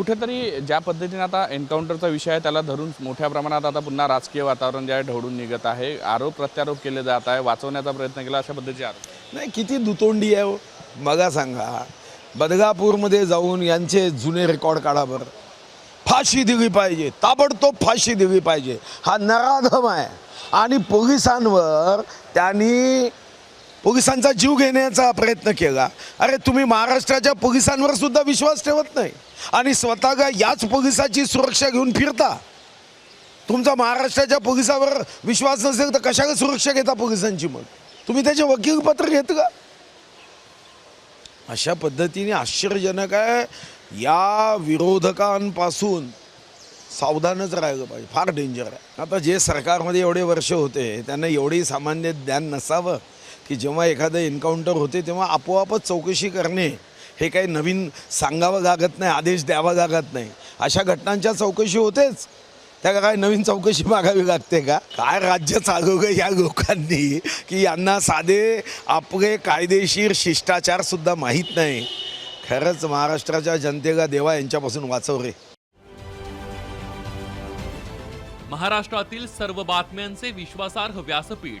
कुठेतरी ज्या पद्धतीने आता एन्काउंटरचा विषय आहे त्याला धरून मोठ्या प्रमाणात आता पुन्हा राजकीय वातावरण जे आहे ढवळून निघत आहे. आरोप प्रत्यारोप केले जात आहे. वाचवण्याचा प्रयत्न केला अशा पद्धतीचे आरोप नाही किती दुतोंडी आहे हो. बघा सांगा बदगापूरमध्ये जाऊन यांचे जुने रेकॉर्ड काढा बरं. फाशी दिली पाहिजे. ताबडतोब फाशी दिली पाहिजे. हा नराधम आहे. आणि पोलिसांवर त्यांनी पोलिसांचा जीव घेण्याचा प्रयत्न केला. अरे तुम्ही महाराष्ट्राच्या पोलिसांवर सुद्धा विश्वास ठेवत नाही. आणि स्वतः का याच पोलिसाची सुरक्षा घेऊन फिरता. तुमचा महाराष्ट्राच्या पोलिसावर विश्वास नसेल तर कशाला सुरक्षा घेता पोलिसांची मग? तुम्ही त्याचे वकीलपत्र घेत का? अशा पद्धतीने आश्चर्यजनक आहे. या विरोधकांपासून सावधानच राहिलं पाहिजे. फार डेंजर आहे. आता जे सरकारमध्ये एवढे वर्ष होते त्यांना एवढी सामान्य ज्ञान नसावं. की जेव्हा एखादं एन्काउंटर होते तेव्हा आपोआपच चौकशी करणे हे काही नवीन सांगावं लागत नाही आदेश द्यावा लागत नाही. अशा घटनांच्या चौकशी होतेच. त्या काय नवीन चौकशी मागावी लागते का? काय राज्य चालवलं या लोकांनी की यांना साधे आपले कायदेशीर शिष्टाचार सुद्धा माहीत नाही? खरंच महाराष्ट्राच्या जनतेला देवा यांच्यापासून वाचव रे. महाराष्ट्रातील सर्व बातम्यांचे विश्वासार्ह व्यासपीठ.